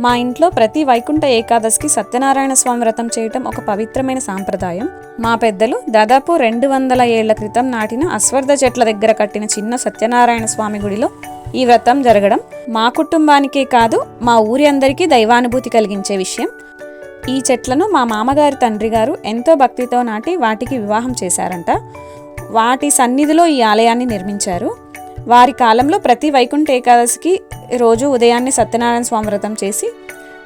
మా ఇంట్లో ప్రతి వైకుంఠ ఏకాదశికి సత్యనారాయణ స్వామి వ్రతం చేయటం ఒక పవిత్రమైన సాంప్రదాయం. మా పెద్దలు దాదాపు రెండు వందల ఏళ్ళ క్రితం నాటిన అశ్వర్ధ చెట్ల దగ్గర కట్టిన చిన్న సత్యనారాయణ స్వామి గుడిలో ఈ వ్రతం జరగడం మా కుటుంబానికే కాదు మా ఊరి అందరికీ దైవానుభూతి కలిగించే విషయం. ఈ చెట్లను మా మామగారి తండ్రి గారు ఎంతో భక్తితో నాటి వాటికి వివాహం చేశారంట. వాటి సన్నిధిలో ఈ ఆలయాన్ని నిర్మించారు. వారి కాలంలో ప్రతి వైకుంఠ ఏకాదశికి రోజు ఉదయాన్నే సత్యనారాయణ స్వామి వ్రతం చేసి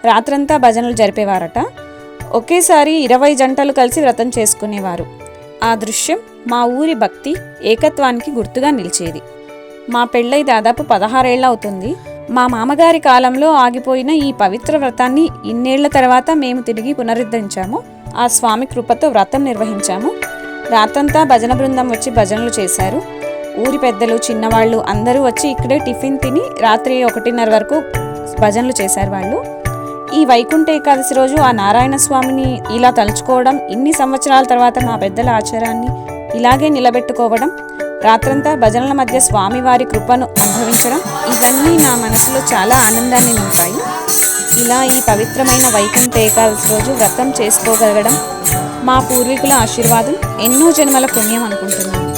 రాత్రంతా భజనలు జరిపేవారట. ఒకేసారి ఇరవై జంటలు కలిసి వ్రతం చేసుకునేవారు. ఆ దృశ్యం మా ఊరి భక్తి ఏకత్వానికి గుర్తుగా నిలిచేది. మా పెళ్ళై దాదాపు పదహారేళ్ళ అవుతుంది. మా మామగారి కాలంలో ఆగిపోయిన ఈ పవిత్ర వ్రతాన్ని ఇన్నేళ్ళ తర్వాత మేము తిరిగి పునరుద్ధరించాము. ఆ స్వామి కృపతో వ్రతం నిర్వహించాము. రాతంతా భజన బృందం వచ్చి భజనలు చేశారు. ఊరి పెద్దలు చిన్నవాళ్ళు అందరూ వచ్చి ఇక్కడే టిఫిన్ తిని రాత్రి ఒకటిన్నర వరకు భజనలు చేశారు వాళ్ళు. ఈ వైకుంఠ ఏకాదశి రోజు ఆ నారాయణ స్వామిని ఇలా తలుచుకోవడం ఇన్ని సంవత్సరాల తర్వాత మా పెద్దల ఆచారాన్ని ఇలాగే నిలబెట్టుకోవడం రాత్రంతా భజనల మధ్య స్వామివారి కృపను అనుభవించడం ఇవన్నీ నా మనసులో చాలా ఆనందాన్ని నింపాయి. ఇలా ఈ పవిత్రమైన వైకుంఠ ఏకాదశి రోజు వ్రతం చేసుకోగలగడం మా పూర్వీకుల ఆశీర్వాదం ఎన్నో జన్మల పుణ్యం అనుకుంటున్నాను.